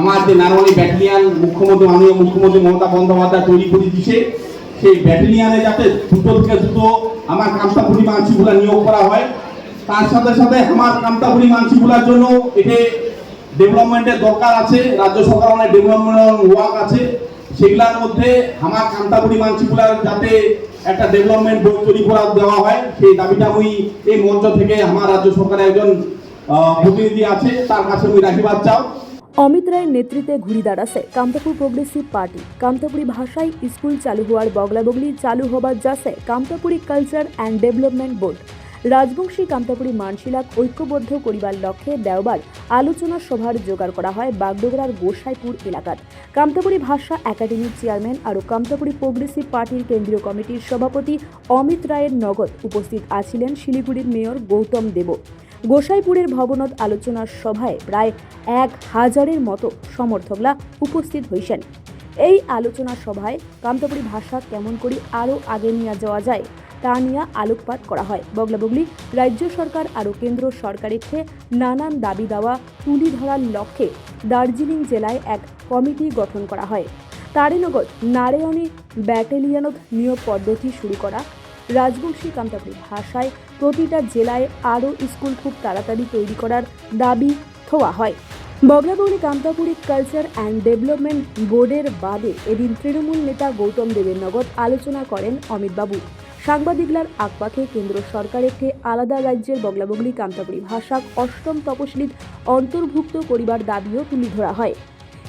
আমার যে নারওয়ানি ব্যাটালিয়ান মুখ্যমন্ত্রী, মাননীয় মুখ্যমন্ত্রী মমতা বন্দ্যোপাধ্যায় তৈরি করে দিছে সেই ব্যাটালিয়ানে যাতে দ্রুত থেকে দ্রুত আমার কামতাপুরি মানসিকগুলা নিয়োগ করা হয়, তার সাথে সাথে আমার কামতাপুরি মানসিকগুলার জন্য এতে ডেভেলপমেন্টের দরকার আছে, রাজ্য সরকার অনেক ডেভেলপমেন্ট ওয়ার্ক আছে। সেগুলোর মধ্যে আমার কামতাপুরি মানসিকগুলার যাতে একটা ডেভেলপমেন্ট বোর্ড তৈরি করা, দেওয়া হয়, সেই দাবিটা আমি এই মঞ্চ থেকে আমার রাজ্য সরকারের একজন প্রতিনিধি আছে, তার কাছে আমি রাখিবাদ চাও। অমিত রায়ের নেতৃত্বে ঘুরে দাঁড়াছে কামতাপুর প্রোগ্রেসিভ পার্টি। কামতাপুরি ভাষায় স্কুল চালু হওয়ার বগলা বগলি চালু হবার যাচ্ছে Kamtapuri culture and development board. Rajbanshi Kamtapuri মানশিলাক ঐক্যবদ্ধ করিবার লক্ষ্যে দেওবার আলোচনা সভার জোগাড় করা হয় বাগডোগরার গোসাইপুর এলাকাত কামতাপুরি ভাষা একাডেমির চেয়ারম্যান আর কামতাপুরি প্রোগ্রেসিভ পার্টির কেন্দ্রীয় কমিটির সভাপতি অমিত রায়ের নগদ উপস্থিত আছিলেন শিলিগুড়ির মেয়র গৌতম দেব। গোসাইপুরের ভবনত আলোচনার সভায় প্রায় এক হাজারের মতো সমর্থকরা উপস্থিত হয়েছেন এই আলোচনা সভায় কামতাপুরি ভাষা কেমন করে আরও আগে নিয়ে যাওয়া যায়, তা নিয়ে আলোকপাত করা হয়। বগলাবগলি, রাজ্য সরকার আরও কেন্দ্র সরকারের থেকে নানান দাবি দাওয়া তুলি ধরার লক্ষ্যে দার্জিলিং জেলায় এক কমিটি গঠন করা হয়। তারিনগর নারায়ণী ব্যাটেলিয়ানত নিয়োগ পদ্ধতি শুরু করা রাজবংশী কামতাপুরি ভাষায় প্রতিটা জেলায় আরও স্কুল খুব তাড়াতাড়ি তৈরি করার দাবি থোয়া হয়। বগলাবৌলি কামতাপুরি কালচার অ্যান্ড ডেভেলপমেন্ট বোর্ডের বাদে এদিন তৃণমূল নেতা গৌতম দেবের নগদ আলোচনা করেন অমিতবাবু। সাংবাদিকলার আকপাখে কেন্দ্র সরকারের থেকে আলাদা রাজ্যের বগলাবগলি কামতাপুরি ভাষাক অষ্টম তপশিলিত অন্তর্ভুক্ত করিবার দাবিও তুলে ধরা হয়।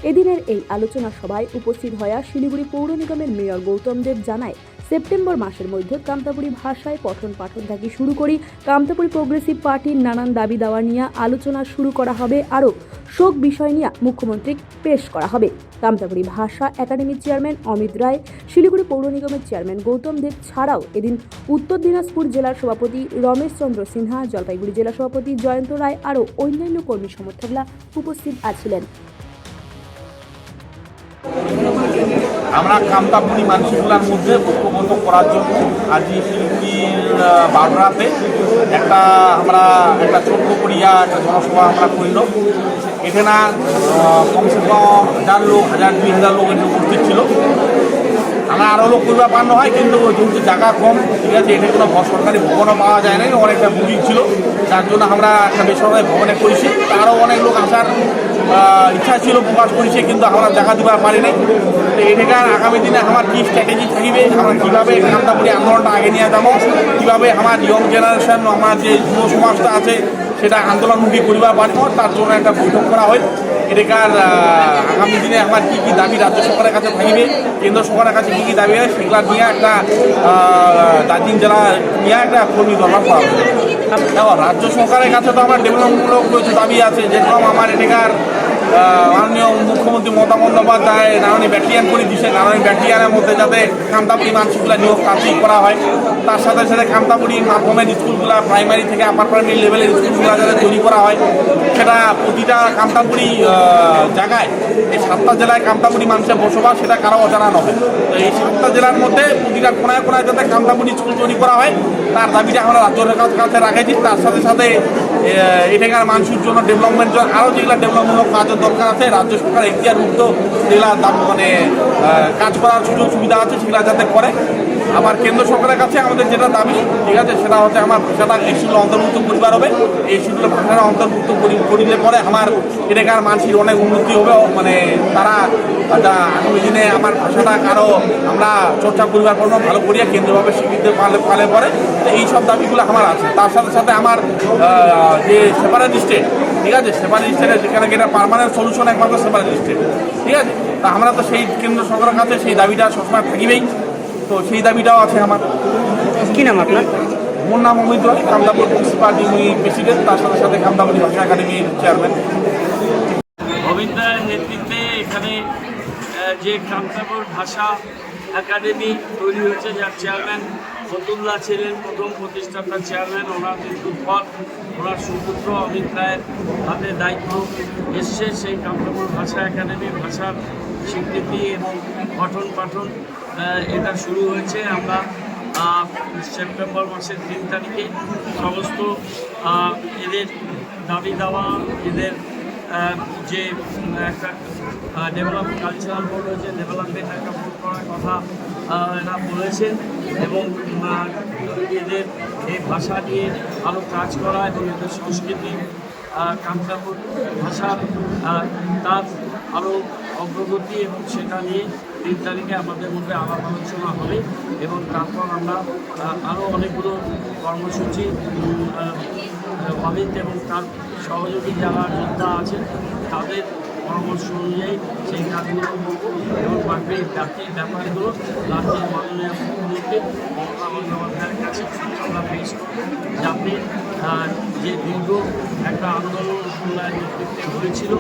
এদিনের এই আলোচনা সভায় উপস্থিত হওয়া শিলিগুড়ি পৌর নিগমের মেয়র গৌতম দেব জানায় সেপ্টেম্বর মাসের মধ্যে কামতাপুরি ভাষায় পঠন পাঠন থেকে শুরু করি। কামতাপুরি প্রোগ্রেসিভ পার্টির নানান দাবি দাওয়া নিয়ে আলোচনা শুরু করা হবে আরও শোক বিষয় নিয়ে মুখ্যমন্ত্রী পেশ করা হবে। কামতাপুরি ভাষা একাডেমির চেয়ারম্যান অমিত রায়, শিলিগুড়ি পৌর নিগমের চেয়ারম্যান গৌতম দেব ছাড়াও এদিন উত্তর দিনাজপুর জেলার সভাপতি রমেশ চন্দ্র সিনহা, জলপাইগুড়ি জেলা সভাপতি জয়ন্ত রায় আরও অন্যান্য কর্মী সমর্থকরা উপস্থিত আছিলেন। আমরা কামতাপুরি মানুষগুলোর মধ্যে ঐক্যবদ্ধ করার জন্য আজ শিল্পীর বারোরাতে একটা আমরা একটা ছোট্ট করিয়া একটা জনসভা আমরা করিল। এখানে কমসে কম হাজার লোক, হাজার দুই হাজার লোক উপস্থিত ছিল। আমরা আরও লোক করবা পান্ন হয়, কিন্তু যেহেতু জায়গা কম, ঠিক আছে? এটা কোনো সরকারি ভবনও পাওয়া যায় নাই, অনেকটা বুকিং ছিল। যার জন্য আমরা একটা বেসরকারি ভবনে করেছি। আরও অনেক লোক আসার ইচ্ছা ছিল, প্রকাশ করেছে, কিন্তু আমরা জায়গা দিবার পারিনি। তো এটাকার আগামী দিনে আমার কী স্ট্র্যাটেজি থাকবে, আমরা কীভাবে কামতাপুরি আন্দোলনটা আগে নিয়ে যাব, কীভাবে আমার ইয়ং জেনারেশন আমার যে যুব সমাজটা আছে, সেটা আন্দোলনমুখী করিবার পারব, তার জন্য একটা বৈঠক করা হয়। এটাকার আগামী দিনে আমার কী কী দাবি রাজ্য সরকারের কাছে থাকবে কেন্দ্র সরকারের কাছে কী কী দাবি হয় সেগুলা নিয়ে একটা দার্জিলিং জেলা নিয়ে একটা কর্মী দরবার করা হবে। রাজ্য সরকারের কাছে তো আমার ডেভেলপমূলক কিছু দাবি আছে, যেরকম আমার এটাকার মাননীয় মুখ্যমন্ত্রী মমতা বন্দ্যোপাধ্যায় নারায়ণী ব্যাটালিয়ান করে দিচ্ছে নারায়ণী ব্যাটালিয়ানের মধ্যে যাতে কামতাপুরি মানসিকগুলো নিয়োগ কাজই করা হয়, তার সাথে সাথে কামতাপুরি মাধ্যমের স্কুলগুলো প্রাইমারি থেকে আপার প্রাইমারি লেভেলের স্কুলগুলো যাতে তৈরি করা হয়। সেটা প্রতিটা কামতাপুরি জায়গায়, এই সাতটা জেলায় কামতাপুরি মানুষের বসবাস, সেটা কারও অজানা নয় এই সাতটা জেলার মধ্যে প্রতিটা কোনায় কোনায় যাতে কামতাপুরি স্কুল তৈরি করা হয়, তার দাবিটা আমরা রাজ্য সরকারের কাছে রাখেছি। তার সাথে সাথে এখানকার মানুষের জন্য ডেভেলপমেন্ট আরও যেগুলো ডেভেলপমেন্ট কাজের দরকার আছে, রাজ্য সরকার এখতিয়ার মুক্ত, যেগুলা মানে কাজ করার সুযোগ সুবিধা আছে, সেগুলো যাতে করে। আবার কেন্দ্র সরকারের কাছে আমাদের যেটা দাবি, ঠিক আছে, সেটা হচ্ছে আমার ভাষাটা এই শিডিউল অন্তর্ভুক্ত পরিবার হবে। এই শিডিউল ভাষাটা অন্তর্ভুক্ত করি- করিলে পরে আমার এলাকার মানুষের অনেক উন্নতি হবে মানে তারা আগামী দিনে আমার ভাষাটা আরও আমরা চর্চা পরিবার করব, ভালো করিয়া কেন্দ্রভাবে স্বীকৃতি পালে পালে পরে। এই সব দাবিগুলো আমার আছে। তার সাথে সাথে আমার যে সেপারেট স্টেট ঠিক আছে? সেপারেট স্টেটে যেখানে যেটা পারমানেন্ট সলিউশন একমাত্র সেপারেট স্টেট ঠিক আছে? তা আমরা তো সেই কেন্দ্র সরকারের কাছে সেই দাবিটা সবসময় থাকিবেই। তো সেই দাবিটাও আছে আমার। কি নাম আপনার? মোর নাম অমিত রায় কামদাপুর পার্টি প্রেসিডেন্ট তার সাথে সাথে কামদাপুরি ভাষা একাডেমির চেয়ারম্যান রায়ের নেতৃত্বে এখানে যে কামতাপুর ভাষা একাডেমি তৈরি হয়েছে, যার চেয়ারম্যান ফতুল্লাহ ছিলেন, প্রথম প্রতিষ্ঠাতা চেয়ারম্যান ওনার মৃত্যুর পর ওনার সুপুত্র অমিত রায়ের হাতে দায়িত্ব এসছে। সেই কামতাপুর ভাষা একাডেমি ভাষার স্বীকৃতি এবং পঠন পাঠন এটা শুরু হয়েছে আমরা সেপ্টেম্বর মাসের তিন তারিখে। সমস্ত এদের দাবি দাওয়া, এদের যে একটা ডেভেলপ কালচারাল বোর্ড হয়েছে ডেভেলপমেন্ট একটা বোর্ড করার কথা এরা বলেছেন এবং এদের এই ভাষা নিয়ে আরও কাজ করা এবং এদের সংস্কৃতি কামতাপুর ভাষার তার আরও অগ্রগতি এবং সেটা নিয়ে তিন তারিখে আমাদের মধ্যে আলাপ আলোচনা হবে এবং তারপর আমরা আরও অনেকগুলো কর্মসূচি অমিত এবং তার সহযোগী যারা যোদ্ধা আছেন, তাদের পরামর্শ অনুযায়ী সেই কাজগুলো এবং বাকি বাকি ব্যাপারগুলো রাজ্যের মাননীয় মুখ্যমন্ত্রী মমতা বন্দ্যোপাধ্যায়ের কাছে আমরা পেশ করব। যাতে যে দীর্ঘ একটা আন্দোলন রসগোল্লার নেতৃত্বে হয়েছিল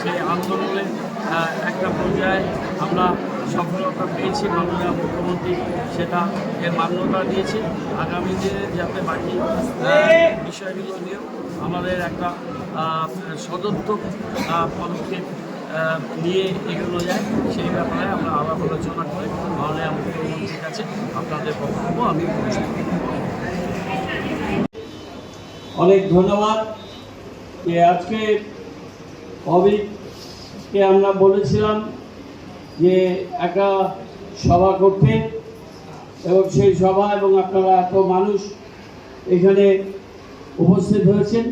সেই আন্দোলনের আহ, একটা পর্যায়ে আমরা সফলতা পেয়েছি মাননীয় মুখ্যমন্ত্রী সেটা এর মান্যতা দিয়েছে আগামী দিনে যাতে বাকি বিষয়গুলো নিয়েও আমাদের একটা সদর্থক পদক্ষেপ নিয়ে এগোনো যায় সেই ব্যাপারে আমরা আলাপ আলোচনা করে মাননীয় মুখ্যমন্ত্রীর কাছে আপনাদের বক্তব্য আমি পৌঁছে। অনেক ধন্যবাদ। যে আজকে অভিককে আমরা বলেছিলাম যে একটা সভা করতে এবং সেই সভা এবং আপনারা এত মানুষ এখানে উপস্থিত হয়েছেন।